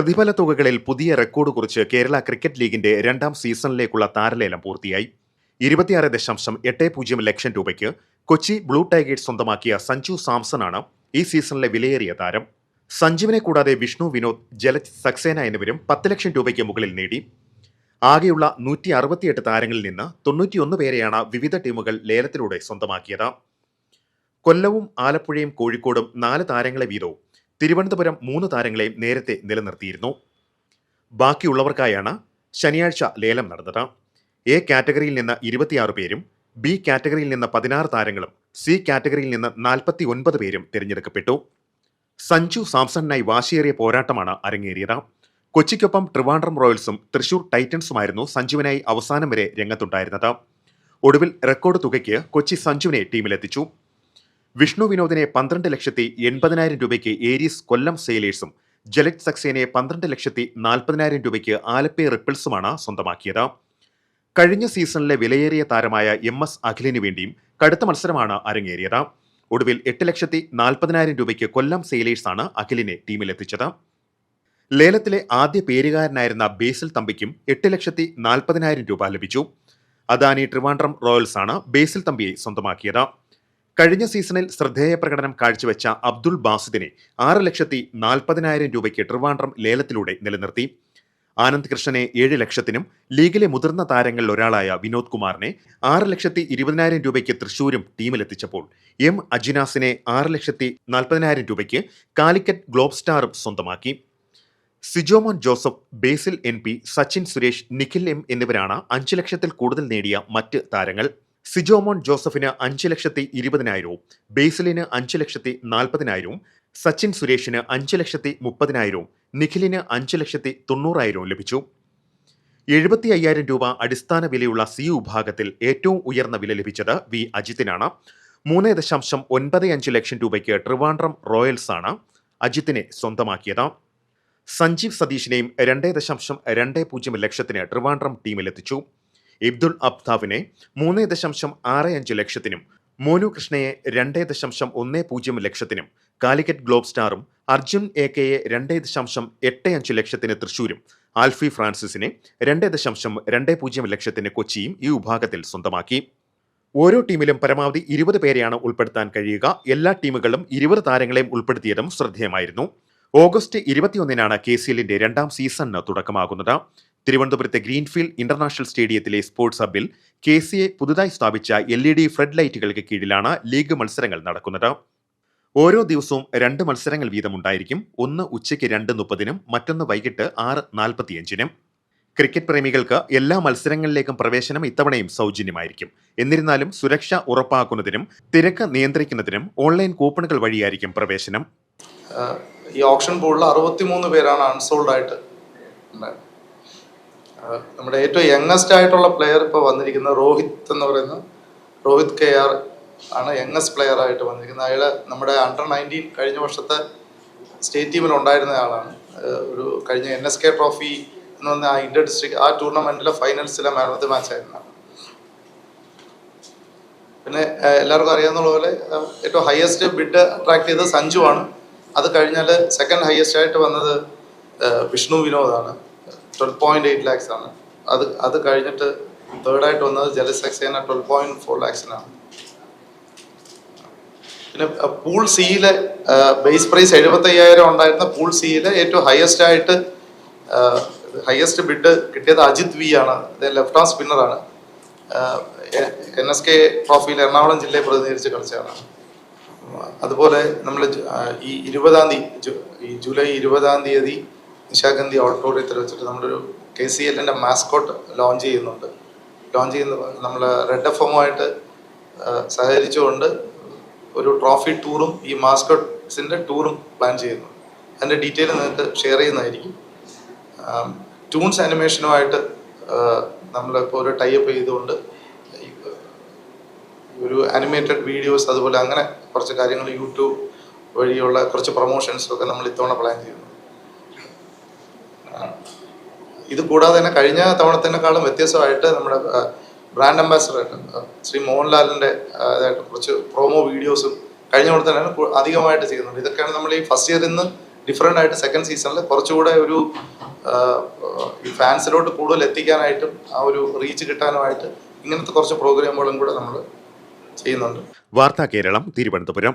പ്രതിഫല തുകകളിൽ പുതിയ റെക്കോർഡ് കുറിച്ച് കേരള ക്രിക്കറ്റ് ലീഗിന്റെ രണ്ടാം സീസണിലേക്കുള്ള താരലേലം പൂർത്തിയായി. ഇരുപത്തിയാറ് ദശാംശം എട്ട് പൂജ്യം ലക്ഷം രൂപയ്ക്ക് കൊച്ചി ബ്ലൂ ടൈഗേഴ്സ് സ്വന്തമാക്കിയ സഞ്ജു സാംസണാണ് ഈ സീസണിലെ വിലയേറിയ താരം. സഞ്ജുവിനെ കൂടാതെ വിഷ്ണു വിനോദ് ജലജ് സക്സേന എന്നിവരും പത്ത് ലക്ഷം രൂപയ്ക്ക് മുകളിൽ നേടി. ആകെയുള്ള നൂറ്റി അറുപത്തിയെട്ട് താരങ്ങളിൽ നിന്ന് തൊണ്ണൂറ്റിയൊന്ന് പേരെയാണ് വിവിധ ടീമുകൾ ലേലത്തിലൂടെ സ്വന്തമാക്കിയത്. കൊല്ലവും ആലപ്പുഴയും കോഴിക്കോടും നാല് താരങ്ങളെ വീതവും തിരുവനന്തപുരം മൂന്ന് താരങ്ങളെയും നേരത്തെ നിലനിർത്തിയിരുന്നു. ബാക്കിയുള്ളവർക്കായാണ് ശനിയാഴ്ച ലേലം നടന്നത്. എ കാറ്റഗറിയിൽ നിന്ന് ഇരുപത്തിയാറ് പേരും ബി കാറ്റഗറിയിൽ നിന്ന് പതിനാറ് താരങ്ങളും സി കാറ്റഗറിയിൽ നിന്ന് നാൽപ്പത്തി ഒൻപത് പേരും തിരഞ്ഞെടുക്കപ്പെട്ടു. സഞ്ജു സാംസണിനായി വാശിയേറിയ പോരാട്ടമാണ് അരങ്ങേറിയത്. കൊച്ചിക്കൊപ്പം ട്രിവാൻഡ്രം റോയൽസും തൃശൂർ ടൈറ്റൻസുമായിരുന്നു സഞ്ജുവിനായി അവസാനം വരെ രംഗത്തുണ്ടായിരുന്നത്. ഒടുവിൽ റെക്കോർഡ് തുകയ്ക്ക് കൊച്ചി സഞ്ജുവിനെ ടീമിലെത്തിച്ചു. വിഷ്ണു വിനോദിനെ പന്ത്രണ്ട് ലക്ഷത്തി എൺപതിനായിരം രൂപയ്ക്ക് ഏരീസ് കൊല്ലം സെയിലേഴ്സും ജലജ് സക്സേനയെ പന്ത്രണ്ട് ലക്ഷത്തി നാൽപ്പതിനായിരം രൂപയ്ക്ക് ആലപ്പി റിപ്പിൾസുമാണ് സ്വന്തമാക്കിയത്. കഴിഞ്ഞ സീസണിലെ വിലയേറിയ താരമായ എം എസ് അഖിലിന് വേണ്ടിയും കടുത്ത മത്സരമാണ് അരങ്ങേറിയത്. ഒടുവിൽ എട്ട് ലക്ഷത്തി നാൽപ്പതിനായിരം രൂപയ്ക്ക് കൊല്ലം സെയിലേഴ്സാണ് അഖിലിനെ ടീമിലെത്തിച്ചത്. ലേലത്തിലെ ആദ്യ പേരുകാരനായിരുന്ന ബേസിൽ തമ്പിക്കും എട്ട് ലക്ഷത്തി നാൽപ്പതിനായിരം രൂപ ലഭിച്ചു. അദാനി ട്രിവാൻഡ്രം റോയൽസാണ് ബേസിൽ തമ്പിയെ സ്വന്തമാക്കിയത്. കഴിഞ്ഞ സീസണിൽ ശ്രദ്ധേയ പ്രകടനം കാഴ്ചവെച്ച അബ്ദുൾ ബാസിദിനെ ആറ് ലക്ഷത്തി നാൽപ്പതിനായിരം രൂപയ്ക്ക് ട്രിവാൻഡ്രം ലേലത്തിലൂടെ നിലനിർത്തി. ആനന്ദ് കൃഷ്ണനെ ഏഴ് ലക്ഷത്തിനും ലീഗിലെ മുതിർന്ന താരങ്ങളിൽ ഒരാളായ വിനോദ് കുമാറിനെ ആറ് ലക്ഷത്തി ഇരുപതിനായിരം രൂപയ്ക്ക് തൃശൂരും ടീമിലെത്തിച്ചപ്പോൾ എം അജിനാസിനെ ആറ് ലക്ഷത്തി നാൽപ്പതിനായിരം രൂപയ്ക്ക് കാലിക്കറ്റ് ഗ്ലോബ് സ്റ്റാറും സ്വന്തമാക്കി. Sijomon Joseph Basil N Sachin Suresh Nikhil M എന്നിവരാണ് അഞ്ച് ലക്ഷത്തിൽ കൂടുതൽ നേടിയ മറ്റ് താരങ്ങൾ. സിജോമോൻ ജോസഫിന് അഞ്ച് ലക്ഷത്തി ഇരുപതിനായിരവും ബേസിലിന് അഞ്ച് ലക്ഷത്തി നാൽപ്പതിനായിരവും സച്ചിൻ സുരേഷിന് അഞ്ച് ലക്ഷത്തി മുപ്പതിനായിരവും നിഖിലിന് അഞ്ച് ലക്ഷത്തി തൊണ്ണൂറായിരവും ലഭിച്ചു. എഴുപത്തി അയ്യായിരം രൂപ അടിസ്ഥാന വിലയുള്ള സി വിഭാഗത്തിൽ ഏറ്റവും ഉയർന്ന വില ലഭിച്ചത് വി അജിത്തിനാണ്. മൂന്ന് ദശാംശം ഒൻപത് അഞ്ച് ലക്ഷം രൂപയ്ക്ക് ട്രിവാൻഡ്രം റോയൽസ് ആണ് അജിത്തിനെ സ്വന്തമാക്കിയത്. സഞ്ജീവ് സതീഷിനെയും രണ്ട് ദശാംശം രണ്ട് പൂജ്യം ലക്ഷത്തിന് ട്രിവാൻഡ്രം ടീമിലെത്തിച്ചു. ഇബ്ദുൾ അബ്താവിനെ മൂന്ന് ദശാംശം ആറ് അഞ്ച് ലക്ഷത്തിനും മോനു കൃഷ്ണയെ രണ്ട് ദശാംശം ഒന്ന് പൂജ്യം ലക്ഷത്തിനും കാലിക്കറ്റ് ഗ്ലോബ് സ്റ്റാറും അർജുൻ എ കെയെ രണ്ട് ദശാംശം എട്ട് അഞ്ച് ലക്ഷത്തിന് തൃശൂരും ആൽഫി ഫ്രാൻസിസിനെ രണ്ട് ദശാംശം രണ്ട് പൂജ്യം ലക്ഷത്തിന് കൊച്ചിയും ഈ വിഭാഗത്തിൽ സ്വന്തമാക്കി. ഓരോ ടീമിലും പരമാവധി ഇരുപത് പേരെയാണ് ഉൾപ്പെടുത്താൻ കഴിയുക. എല്ലാ ടീമുകളും ഇരുപത് താരങ്ങളെയും ഉൾപ്പെടുത്തിയതും ശ്രദ്ധേയമായിരുന്നു. ഓഗസ്റ്റ് ഇരുപത്തിയൊന്നിനാണ് കെ സി എല്ലിന്റെ രണ്ടാം സീസണിന് തുടക്കമാകുന്നത്. തിരുവനന്തപുരത്തെ ഗ്രീൻഫീൽഡ് ഇന്റർനാഷണൽ സ്റ്റേഡിയത്തിലെ സ്പോർട്സ് ഹബിൽ കെ സി എ പുതുതായി സ്ഥാപിച്ച എൽ ഇ ഡി ഫ്ലഡ് ലൈറ്റുകൾക്ക് കീഴിലാണ് ലീഗ് മത്സരങ്ങൾ നടക്കുന്നത്. ഓരോ ദിവസവും രണ്ട് മത്സരങ്ങൾ വീതമുണ്ടായിരിക്കും. ഒന്ന് ഉച്ചയ്ക്ക് രണ്ട് മുപ്പതിനും മറ്റൊന്ന് വൈകിട്ട് ആറ് നാൽപ്പത്തിയഞ്ചിനും. ക്രിക്കറ്റ് പ്രേമികൾക്ക് എല്ലാ മത്സരങ്ങളിലേക്കും പ്രവേശനം ഇത്തവണയും സൗജന്യമായിരിക്കും. എന്നിരുന്നാലും സുരക്ഷ ഉറപ്പാക്കുന്നതിനും തിരക്ക് നിയന്ത്രിക്കുന്നതിനും ഓൺലൈൻ കൂപ്പണുകൾ വഴിയായിരിക്കും പ്രവേശനം. ഈ ഓപ്ഷൻ ബോർഡിൽ അറുപത്തിമൂന്ന് പേരാണ് അൺസോൾഡ് ആയിട്ട് ഉണ്ടായത്. നമ്മുടെ ഏറ്റവും യങ്ങസ്റ്റ് ആയിട്ടുള്ള പ്ലെയർ ഇപ്പോൾ വന്നിരിക്കുന്ന രോഹിത് എന്ന് പറയുന്ന രോഹിത് കെ ആർ ആണ് യങ്ങസ്റ്റ് പ്ലെയർ ആയിട്ട് വന്നിരിക്കുന്നത്. അയാൾ നമ്മുടെ അണ്ടർ നയന്റീൻ കഴിഞ്ഞ വർഷത്തെ സ്റ്റേറ്റ് ടീമിൽ ഉണ്ടായിരുന്ന ആളാണ്. ഒരു കഴിഞ്ഞ എൻ എസ് കെ ട്രോഫി എന്ന് പറഞ്ഞ ആ ഇന്റർ ഡിസ്ട്രിക്ട് ആ ടൂർണമെന്റിലെ ഫൈനൽസിലെ മാൻ ഓഫ് ദി മാച്ച് ആയിരുന്നു പിന്നെ എല്ലാവർക്കും അറിയാവുന്ന പോലെ ഏറ്റവും ഹയസ്റ്റ് ബിഡ് അട്രാക്ട് ചെയ്തത് സഞ്ജു ആണ് അത് കഴിഞ്ഞാൽ സെക്കൻഡ് ഹയസ്റ്റ് ആയിട്ട് വന്നത് വിഷ്ണു വിനോദാണ്. ട്വൽവ് പോയിന്റ് എയ്റ്റ് ലാക്സ് ആണ്. അത് അത് കഴിഞ്ഞിട്ട് തേർഡ് ആയിട്ട് വന്നത് ജലസക്സേന സക്സേന ട്വൽവ് പോയിന്റ് ഫോർ ലാക്സിനാണ് പിന്നെ പൂൾ സിയിലെ ബേസ് പ്രൈസ് എഴുപത്തി അയ്യായിരം ഉണ്ടായിരുന്ന പൂൾ സിയിലെ ഏറ്റവും ഹയസ്റ്റ് ആയിട്ട് ഹയസ്റ്റ് ബിഡ് കിട്ടിയത് അജിത് വി ആണ്. ലെഫ്റ്റ് ആം സ്പിന്നറാണ് എൻ എസ് കെ ട്രോഫിയിൽ എറണാകുളം ജില്ലയെ പ്രതിനിധീകരിച്ച് കളിച്ചതാണ്. അതുപോലെ നമ്മൾ ഈ ഇരുപതാം തീയതി ജൂലൈ ഇരുപതാം തീയതി നിശാഗന്ധി ഓഡിറ്റോറിയത്തിൽ വെച്ചിട്ട് നമ്മളൊരു കെ സി എല്ലിന്റെ മാസ്കോട്ട് ലോഞ്ച് ചെയ്യുന്നുണ്ട്. ലോഞ്ച് ചെയ്യുന്ന നമ്മൾ റെഡ് എഫ് എമ്മുമായിട്ട് സഹകരിച്ചുകൊണ്ട് ഒരു ട്രോഫി ടൂറും ഈ മാസ്കോട്ട്സിന്റെ ടൂറും പ്ലാൻ ചെയ്യുന്നു. അതിന്റെ ഡീറ്റെയിൽ നിങ്ങൾക്ക് ഷെയർ ചെയ്യുന്നതായിരിക്കും. ടൂൺസ് ആനിമേഷനുമായിട്ട് നമ്മളിപ്പോൾ ഒരു ടൈപ്പ് ചെയ്തുകൊണ്ട് ഒരു അനിമേറ്റഡ് വീഡിയോസ് അതുപോലെ അങ്ങനെ കുറച്ച് കാര്യങ്ങൾ യൂട്യൂബ് വഴിയുള്ള കുറച്ച് പ്രൊമോഷൻസൊക്കെ നമ്മൾ ഇത്തവണ പ്ലാൻ ചെയ്യുന്നു. ഇത് കൂടാതെ തന്നെ കഴിഞ്ഞ തവണത്തിനേക്കാളും വ്യത്യസ്തമായിട്ട് നമ്മുടെ ബ്രാൻഡ് അംബാസഡർ ശ്രീ മോഹൻലാലിന്റെ അതായിട്ട് കുറച്ച് പ്രോമോ വീഡിയോസും കഴിഞ്ഞ തവണ തന്നെ അധികമായിട്ട് ചെയ്യുന്നുണ്ട്. ഇതൊക്കെയാണ് നമ്മൾ ഈ ഫസ്റ്റ് ഇയറിൽ നിന്ന് ഡിഫറെന്റ് ആയിട്ട് സെക്കൻഡ് സീസണിൽ കുറച്ചുകൂടെ ഒരു ഈ ഫാൻസിലോട്ട് കൂടുതൽ എത്തിക്കാനായിട്ടും ആ ഒരു റീച്ച് കിട്ടാനുമായിട്ട് ഇങ്ങനത്തെ കുറച്ച് പ്രോഗ്രാമുകളും കൂടെ നമ്മൾ ചെയ്യുന്നുണ്ട്. വാർത്താ കേരളം തിരുവനന്തപുരം.